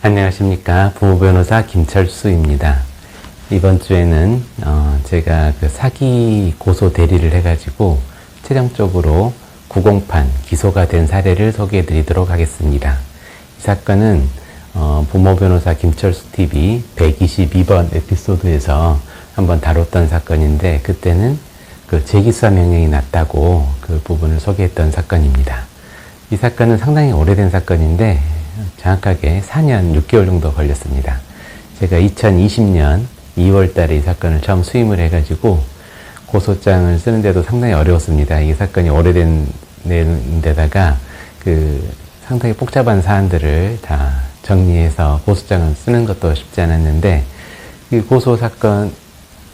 안녕하십니까 부모 변호사 김철수입니다. 이번 주에는 어, 제가 그 사기 고소 대리를 해가지고 최종적으로 구공판 기소가 된 사례를 소개해드리도록 하겠습니다. 이 사건은 어, 부모 변호사 김철수 TV 122번 에피소드에서 한번 다뤘던 사건인데 그때는 그 재기수사 명령이 났다고 그 부분을 소개했던 사건입니다. 이 사건은 상당히 오래된 사건인데 정확하게 4년 6개월 정도 걸렸습니다. 제가 2020년 2월 달에 이 사건을 처음 수임을 해가지고 고소장을 쓰는데도 상당히 어려웠습니다. 이 사건이 오래된 데다가 그 상당히 복잡한 사안들을 다 정리해서 고소장을 쓰는 것도 쉽지 않았는데 이 고소 사건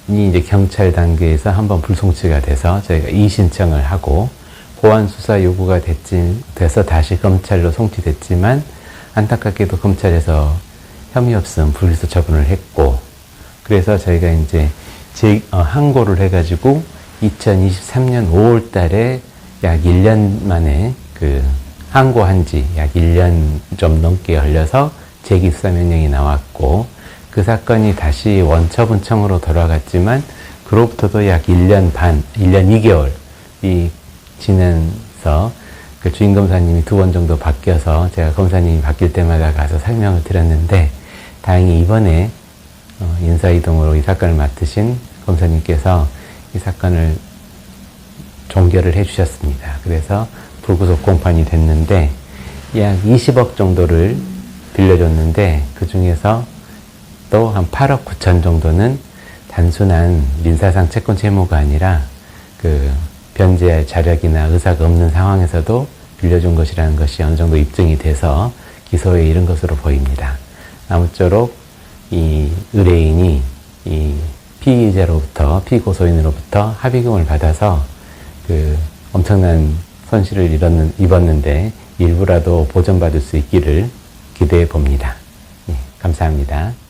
이 이제 경찰 단계에서 한번 불송치가 돼서 저희가 이의신청을 하고 보안 수사 요구가 됐지, 돼서 다시 검찰로 송치됐지만 안타깝게도 검찰에서 혐의 없음 불기소 처분을 했고 그래서 저희가 이제 제, 어, 항고를 해가지고 2023년 5월 달에 약 1년 만에 그 항고한 지 약 1년 좀 넘게 걸려서 재기 수사 명령이 나왔고 그 사건이 다시 원처분청으로 돌아갔지만 그로부터도 약 1년 반, 1년 2개월이 지나서 그 주임 검사님이 두 번 정도 바뀌어서 제가 검사님이 바뀔 때마다 가서 설명을 드렸는데 다행히 이번에 어, 인사이동으로 이 사건을 맡으신 검사님께서 이 사건을 종결을 해주셨습니다. 그래서 불구속 공판이 됐는데 약 20억 정도를 빌려줬는데 그 중에서 또 한 8억 9천 정도는 단순한 민사상 채권 채무가 아니라 그 변제할 자력이나 의사가 없는 상황에서도 빌려준 것이라는 것이 어느 정도 입증이 돼서 기소에 이른 것으로 보입니다. 아무쪼록 이 의뢰인이 이 피의자로부터 피고소인으로부터 합의금을 받아서 그 엄청난 손실을 입었는, 입었는데 일부라도 보전받을 수 있기를 기대해 봅니다. 예, 감사합니다.